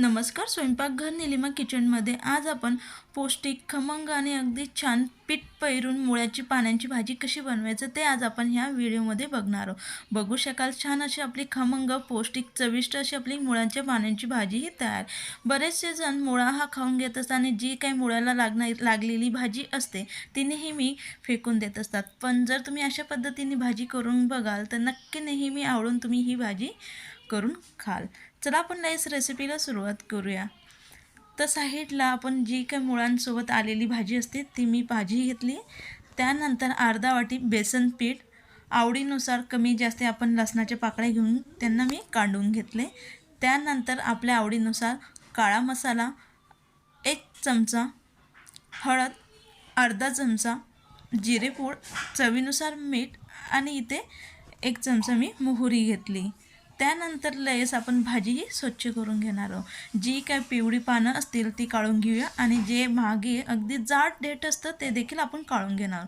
नमस्कार स्वयंपाकघर निलिमा किचनमध्ये आज आपण पौष्टिक खमंग आणि अगदी छान पीठ पैरून मुळ्याची पाण्याची भाजी कशी बनवायचं ते आज आपण ह्या व्हिडिओमध्ये बघणार आहोत. बघू शकाल छान अशी आपली खमंग पौष्टिक चविष्ट अशी आपली मुळांच्या पाण्याची भाजी ही तयार. बरेचसे जण मुळा हा खाऊन घेत असतात आणि जी काही मुळ्याला लागणार लागलेली भाजी असते ती नेहमी फेकून देत असतात. पण जर तुम्ही अशा पद्धतीने भाजी करून बघाल तर नक्की नेहमी आवडून तुम्ही ही भाजी करून खाल. चला आपण नाईस रेसिपीला सुरुवात करूया. तर साईडला आपण जी काही मुळांसोबत आलेली भाजी असते ती मी भाजी घेतली. त्यानंतर अर्धा वाटी बेसन पीठ आवडीनुसार कमी जास्त आपण लसणाच्या पाकळ्या घेऊन त्यांना मी काढून घेतले. त्यानंतर आपल्या आवडीनुसार काळा मसाला एक चमचा हळद अर्धा चमचा जिरेपूड चवीनुसार मीठ आणि इथे एक चमचा मी मोहरी घेतली. त्यानंतर लयस आपण भाजी ही स्वच्छ करून घेणार आहोत. जी काय पिवळी पानं असतील ती काढून घेऊया आणि जे मागे अगदी जाड देठ असतं ते देखील आपण काढून घेणार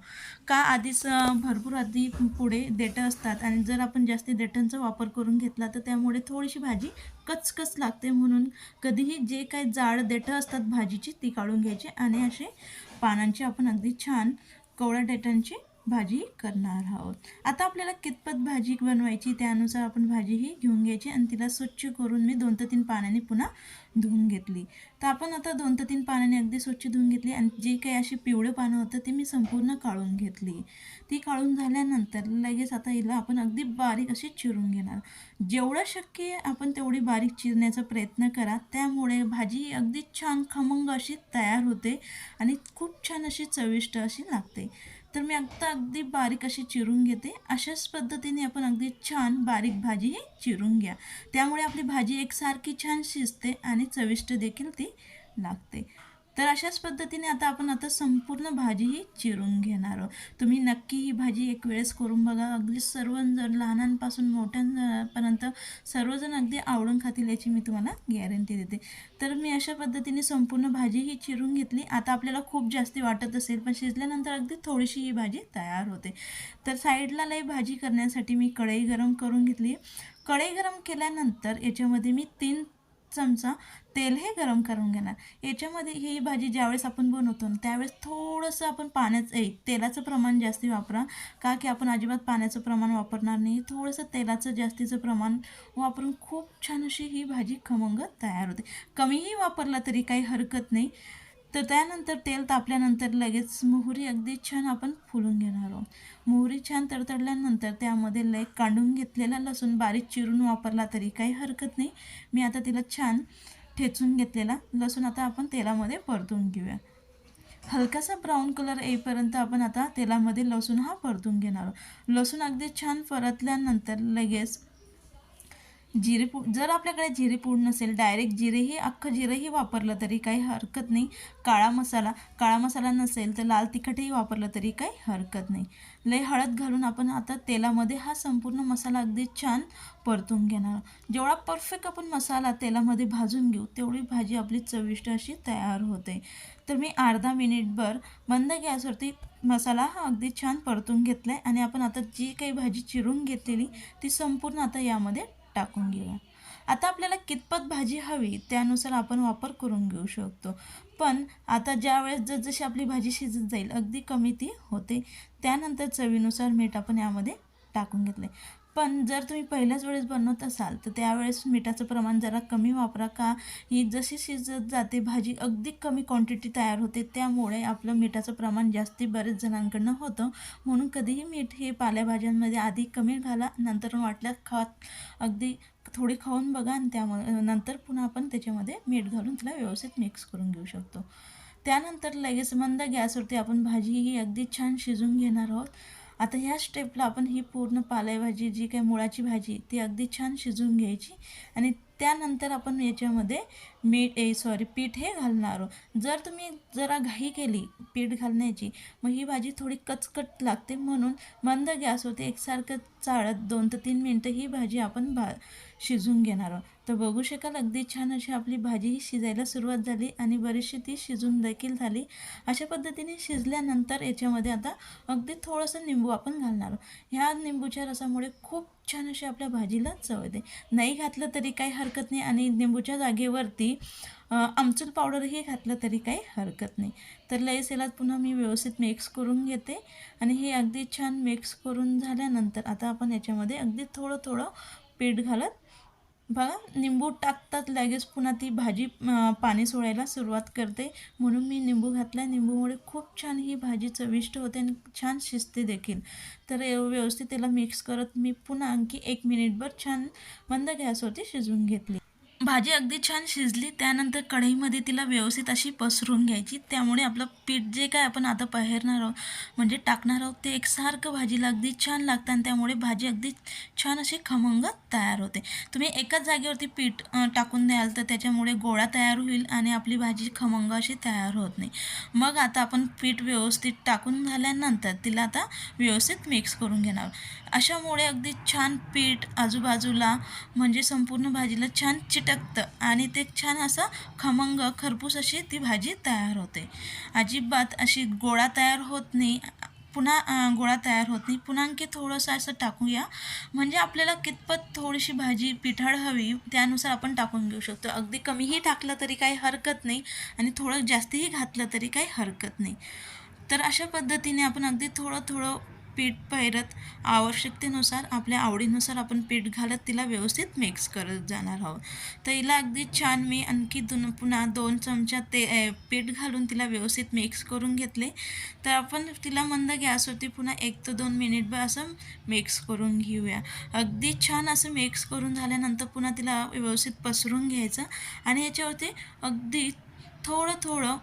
का आधीच भरपूर आधी पुढे देठं असतात आणि जर आपण जास्ती देठांचा वापर करून घेतला तर त्यामुळे थोडीशी भाजी कचकच लागते म्हणून कधीही जे काही जाड देठं असतात भाजीची ती काढून घ्यायची आणि असे पानांची आपण अगदी छान कोवळ्या देठांची भाजी करणार आहोत. आता आपल्याला कितपत भाजी बनवायची त्यानुसार आपण भाजी ही घेऊन घ्यायची आणि तिला स्वच्छ करून मी दोन ते तीन पाण्याने पुन्हा धुवून घेतली. तर आपण आता दोन ते तीन पाण्याने अगदी स्वच्छ धुवून घेतली आणि जे काही अशी पिवळं पानं होतं ते मी संपूर्ण काढून घेतली. ती काढून झाल्यानंतर लगेच आता हिला आपण अगदी बारीक अशी चिरून घेणार. जेवढं शक्य आपण तेवढी बारीक चिरण्याचा प्रयत्न करा. त्यामुळे भाजी अगदी छान खमंग अशी तयार होते आणि खूप छान अशी चविष्ट अशी लागते. तर मी आत्ता अगदी बारीक अशी चिरून घेते. अशाच पद्धतीने आपण अगदी छान बारीक भाजी ही चिरून घ्या. त्यामुळे आपली भाजी एकसारखी छान शिजते आणि चविष्ट देखील ती लागते. तर अशाच पद्धतीने आता आपण आता संपूर्ण भाजी ही चिरून घेणार आहोत. तुम्ही नक्की ही भाजी एक वेळेस करून बघा. अगदी सर्वजण लहानांपासून मोठ्यांपर्यंत सर्वजण अगदी आवडून खातील याची मी तुम्हाला गॅरंटी देते. तर मी अशा पद्धतीने संपूर्ण भाजी ही चिरून घेतली. आता आपल्याला खूप जास्ती वाटत असेल पण शिजल्यानंतर अगदी थोडीशी ही भाजी तयार होते. तर साईडला लई भाजी करण्यासाठी मी कढई गरम करून घेतली. कढई गरम केल्यानंतर याच्यामध्ये मी तीन चमचा तेल हे गरम करून घेणार. याच्यामध्ये ही भाजी ज्यावेळेस आपण बनवतो ना त्यावेळेस थोडंसं आपण पाण्याचं ए तेलाचं प्रमाण जास्ती वापरा. का की आपण अजिबात पाण्याचं प्रमाण वापरणार नाही. थोडंसं तेलाचं जास्तीचं प्रमाण वापरून खूप छान अशी ही भाजी खमंग तयार होते. कमीही वापरला तरी काही हरकत नाही. तर त्यानंतर तेल तापल्यानंतर लगेच मोहरी अगदी छान आपण फुलून घेणार आहोत. मोहरी छान तडतडल्यानंतर त्यामध्ये लय काढून घेतलेला लसूण बारीक चिरून वापरला तरी काही हरकत नाही. मी आता तिला छान ठेचून घेतलेला लसूण आता आपण तेलामध्ये परतून घेऊया. हलकासा ब्राऊन कलर येईपर्यंत आपण आता तेलामध्ये लसूण हा परतून घेणार आहोत. लसूण अगदी छान परतल्यानंतर लगेच जिरेपूड जर आपल्याकडे जिरेपूड नसेल डायरेक्ट जिरेही अख्खं जिरंही वापरलं तरी काही हरकत नाही. काळा मसाला काळा मसाला नसेल तर लाल तिखटही वापरलं तरी काही हरकत नाही. लय हळद घालून आपण आता तेलामध्ये हा संपूर्ण मसाला अगदी छान परतून घेणार. जेवढा परफेक्ट आपण मसाला तेलामध्ये भाजून घेऊ तेवढी भाजी आपली चविष्ट अशी तयार होते. तर मी अर्धा मिनिटभर मंद गॅसवरती मसाला हा अगदी छान परतून घेतला आहे आणि आपण आता जी काही भाजी चिरून घेतलेली ती संपूर्ण आता यामध्ये टाकून घेऊया. आता आपल्याला कितपत भाजी हवी त्यानुसार आपण वापर करून घेऊ शकतो. पण आता ज्यावेळेस जसजशी आपली भाजी शिजत जाईल अगदी कमी ती होते. त्यानंतर चवीनुसार मीठ आपण यामध्ये टाकून घेतले पण जर तुम्ही पहिल्याच वेळेस बनवत असाल तर त्यावेळेस मिठाचं प्रमाण जरा कमी वापरा का? ही जशी शिजत जाते भाजी अगदी कमी क्वांटिटी तयार होते त्यामुळे आपलं मिठाचं प्रमाण जास्ती बरेच जणांकडनं होतं. म्हणून कधीही मीठ हे पालेभाज्यांमध्ये आधी कमी घाला नंतर वाटल्यास खात अगदी थोडी खाऊन बघा आणि त्याम नंतर पुन्हा आपण त्याच्यामध्ये मीठ घालून तिला व्यवस्थित मिक्स करून घेऊ शकतो. त्यानंतर लगेच मंद गॅसवरती आपण भाजी ही अगदी छान शिजून घेणार आहोत. आता ह्या स्टेपला आपण ही पूर्ण पालेभाजी जी काही मुळाची भाजी ती अगदी छान शिजवून घ्यायची आणि त्यानंतर आपण याच्यामध्ये मीठ ए सॉरी पीठ हे घालणार जर तुम्ही जरा घाई केली पीठ घालण्याची मग ही भाजी थोडी कचकट लागते म्हणून मंद गॅस होते एकसारखं चाळत दोन ते तीन मिनटं ही भाजी आपण भा शिजून घेणार आहोत. तर बघू शकाल अगदी छान अशी आपली भाजी ही शिजायला सुरुवात झाली आणि बरीचशी ती शिजून देखील झाली. अशा पद्धतीने शिजल्यानंतर याच्यामध्ये आता अगदी थोडंसं निंबू आपण घालणार आहोत. ह्या निंबूच्या रसामुळे खूप छान अशी आपल्या भाजीला चव येते. नाही घातलं तरी काही हरकत नाही आणि लिंबूच्या जागेवरती आमचूल आमचूर पावडरही घातलं तरी काही हरकत नाही. तर लयस याला पुन्हा मी व्यवस्थित मिक्स करून घेते आणि हे अगदी छान मिक्स करून झाल्यानंतर आता आपण याच्यामध्ये अगदी थोडं थोडं पीठ घालत बघा निंबू टाकतात लगेच पुन्हा ती भाजी पाणी सोडायला सुरुवात करते. म्हणून मी निंबू घातला निंबूमुळे खूप छान ही भाजी चविष्ट होते आणि छान शिजते देखील. तर व्यवस्थित त्याला मिक्स करत मी पुन्हा आणखी एक मिनिटभर छान मंद गॅसवरती शिजवून घेतली. भाजी अगदी छान शिजली त्यानंतर कढईमध्ये तिला व्यवस्थित अशी पसरून घ्यायची. त्यामुळे आपलं पीठ जे काय आपण आता पहिरणार आहोत म्हणजे टाकणार आहोत ते एकसारखं भाजीला अगदी छान लागतं आणि त्यामुळे भाजी अगदी छान अशी खमंग तयार होते. तुम्ही एकाच जागेवरती पीठ टाकून द्याल तर त्याच्यामुळे गोळा तयार होईल आणि आपली भाजी खमंग अशी तयार होत नाही. मग आता आपण पीठ व्यवस्थित टाकून झाल्यानंतर तिला आता व्यवस्थित मिक्स करून घेणार अशामुळे अगदी छान पीठ आजूबाजूला म्हणजे संपूर्ण भाजीला छान चिट चिटकतं आणि ते छान असं खमंग खरपूस अशी ती भाजी तयार होते. अजिबात अशी गोळा तयार होत नाही पुन्हा गोळा तयार होत नाही. पुन्हा आणखी थोडंसं असं टाकूया. म्हणजे आपल्याला कितपत थोडीशी भाजी पिठाळ हवी त्यानुसार आपण टाकून घेऊ शकतो. अगदी कमीही टाकलं तरी काही हरकत नाही आणि थोडं जास्तही घातलं तरी काही हरकत नाही. तर अशा पद्धतीने आपण अगदी थोडं थोडं पीठ पैरत आवश्यकतेनुसार आपल्या आवडीनुसार आपण पीठ घालत तिला व्यवस्थित मिक्स करत जाणार आहोत. तर हिला अगदी छान मी आणखी दोन पुन्हा दोन चमचा ते पीठ घालून तिला व्यवस्थित मिक्स करून घेतले. तर आपण तिला मंद गॅसवरती पुन्हा एक ते दोन मिनिट असं मिक्स करून घेऊया. अगदी छान असं मिक्स करून झाल्यानंतर पुन्हा तिला व्यवस्थित पसरून घ्यायचं. आणि याच्यावरती अगदी थोडं थोडं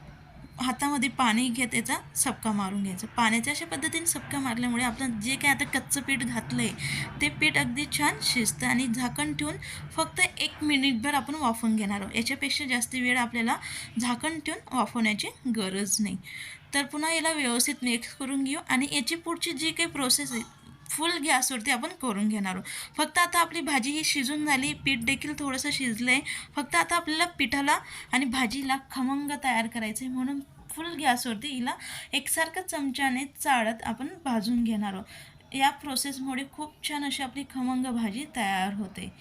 हातामध्ये पाणी घेत याचा सपका मारून घ्यायचा. पाण्याच्या अशा पद्धतीने सपका मारल्यामुळे आपलं जे काय आता कच्चं पीठ घातलं आहे ते पीठ अगदी छान शिजतं आणि झाकण ठेवून फक्त एक मिनिटभर आपण वाफवून घेणार आहोत. याच्यापेक्षा जास्त वेळ आपल्याला झाकण ठेवून वाफवण्याची गरज नाही. तर पुन्हा याला व्यवस्थित मिक्स करून घेऊ आणि याची पुढची जी काही प्रोसेस आहे फुल गॅसवरती आपण करून घेणार आहोत. फक्त आता आपली भाजी ही शिजून झाली पीठ देखील थोडंसं शिजलं आहे फक्त आता आपल्याला पिठाला आणि भाजीला खमंग तयार करायचं आहे म्हणून फुल गॅसवरती हिला एकसारखं चमच्याने चाळत आपण भाजून घेणार आहोत. या प्रोसेसमुळे खूप छान अशी आपली खमंग भाजी तयार होते.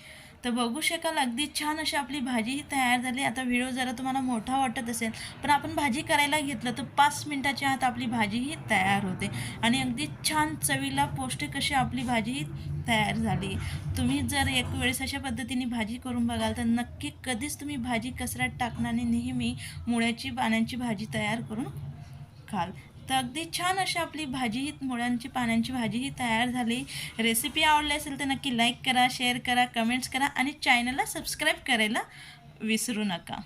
तर बघू शकाल अगदी छान अशी आपली भाजी तयार झाली. आता व्हिडिओ जरा तुम्हाला मोठा वाटत असेल पण आपण भाजी करायला घेतलं तर पाच मिनटाच्या आत आपली भाजी ही तयार होते. आणि अगदी छान चवीला पौष्टिक अशी आपली भाजी ही तयार झाली. तुम्ही जर एक वेळेस अशा पद्धतीने भाजी करून बघाल तर नक्की कधीच तुम्ही भाजी कचऱ्यात टाकणार नेहमी मुळ्याची पाण्याची भाजी तयार करून खाल. तर अगदी छान अशी आपली भाजी ही मुळ्यांची पाण्याची भाजी ही तयार झाली. रेसिपी आवडली असेल तर नक्की लाईक करा शेअर करा कमेंट्स करा आणि चॅनलला सबस्क्राईब करायला विसरू नका.